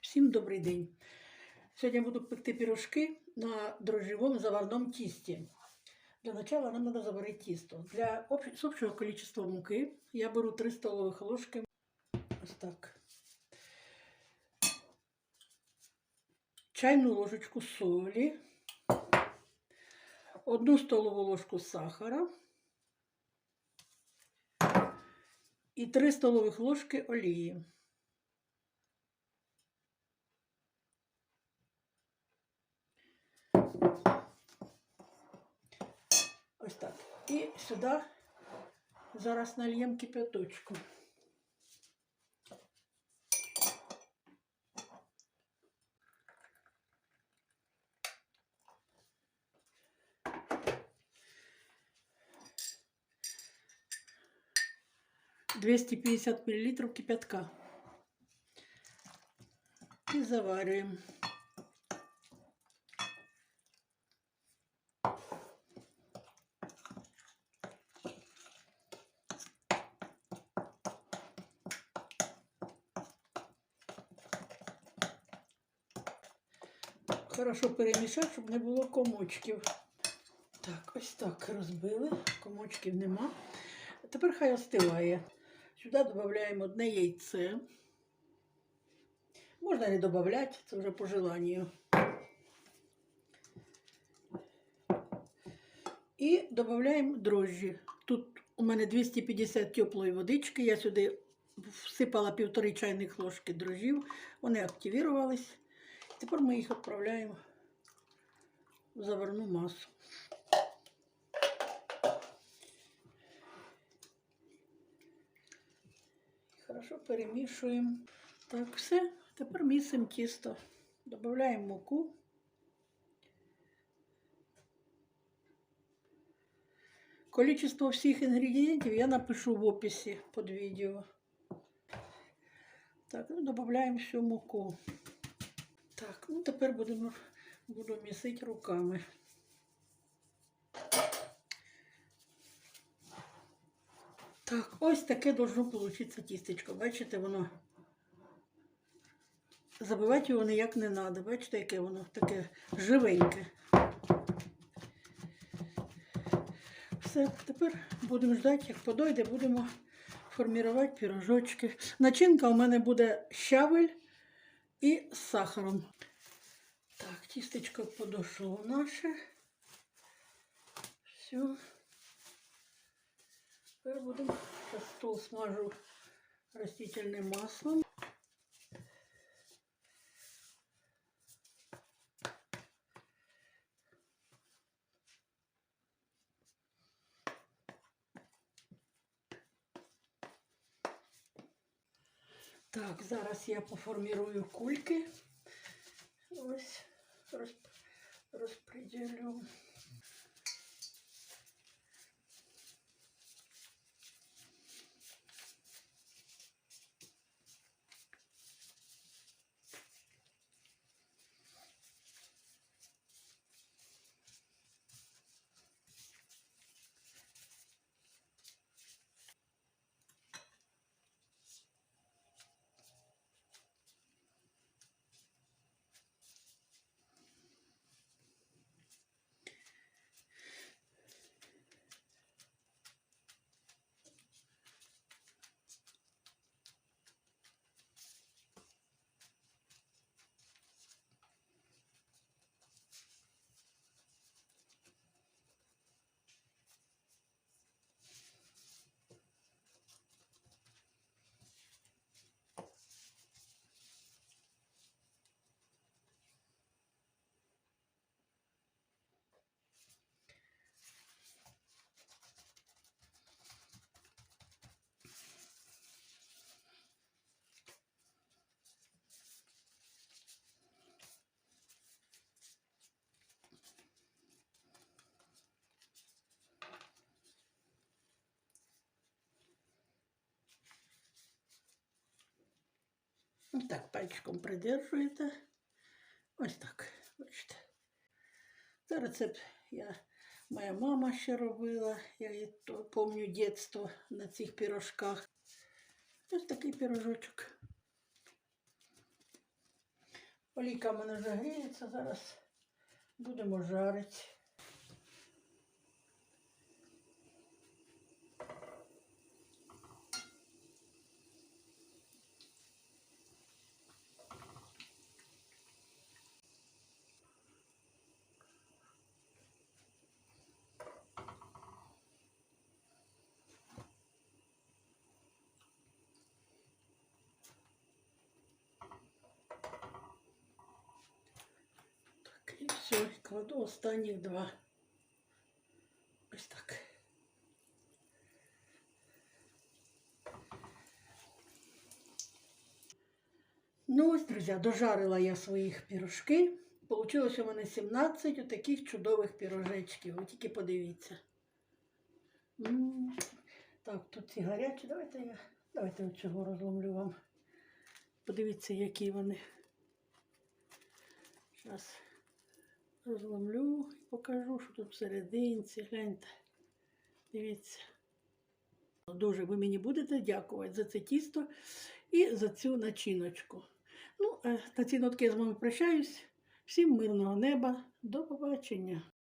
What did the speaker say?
Всім добрий день. Сьогодні буду пекти пірожки на дрожжевому заварному тісті. Для начала нам треба заварити тісто. Для общ- общого количества муки я беру 3 столових ложки. Ось так. Чайну ложечку солі, одну столову ложку сахара і 3 столових ложки олії. І сюди зараз нальємо кипяточку. Двести пятьдесят миллилитров кипятка. И завариваем. Хорошо перемішати, щоб не було комочків. Так, ось так розбили. Комочків нема. Тепер хай остиває. Сюди додаємо одне яйце. Можна не додати, це вже по желанню. І додаємо дрожжі. Тут у мене 250 теплої водички. Я сюди всипала півтори чайних ложки дрожжів. Вони активірувались. Тепер ми їх відправляємо в заварну масу. Хорошо перемішуємо. Так, все. Тепер місимо тісто. Додаємо муку. Количество всіх інгредієнтів я напишу в описі під відео. Так, ну додаємо всю муку. Так, ну тепер будемо буду місити руками. Так, ось таке должно получитися тістечко. Бачите, воно. Забивати його ніяк не треба. Бачите, яке воно таке живеньке. Все, тепер будемо ждати, як подойде, будемо формувати пірожочки. Начинка у мене буде щавель і з сахаром. Так, тістечко подошло наше. Все. Тепер будемо стол смажу растительним маслом. Так, зараз я поформірую кульки. Ось розп... розподілю. Ось так пальчиком придержуєте. Ось так. Бачите. Це рецепт я, моя мама ще робила. Я її пам'ятаю дитинство на цих пірожках. Ось такий пірожочок. Олійка в мене вже гріється, зараз будемо жарити. Так, і все, кладу останніх два. Ось так. Ну ось, друзі, дожарила я своїх пірожки. Получилось у мене 17 таких чудових пірожечків. Ви тільки подивіться. М, Так, тут ці гарячі. Давайте я. Давайте от цього розломлю вам. Подивіться, які вони. Зараз розломлю і покажу, що тут всерединці. Гляньте. Дивіться. Дуже ви мені будете дякувати за це тісто і за цю начиночку. Ну, на ці нотки я з вами прощаюсь. Всім мирного неба. До побачення.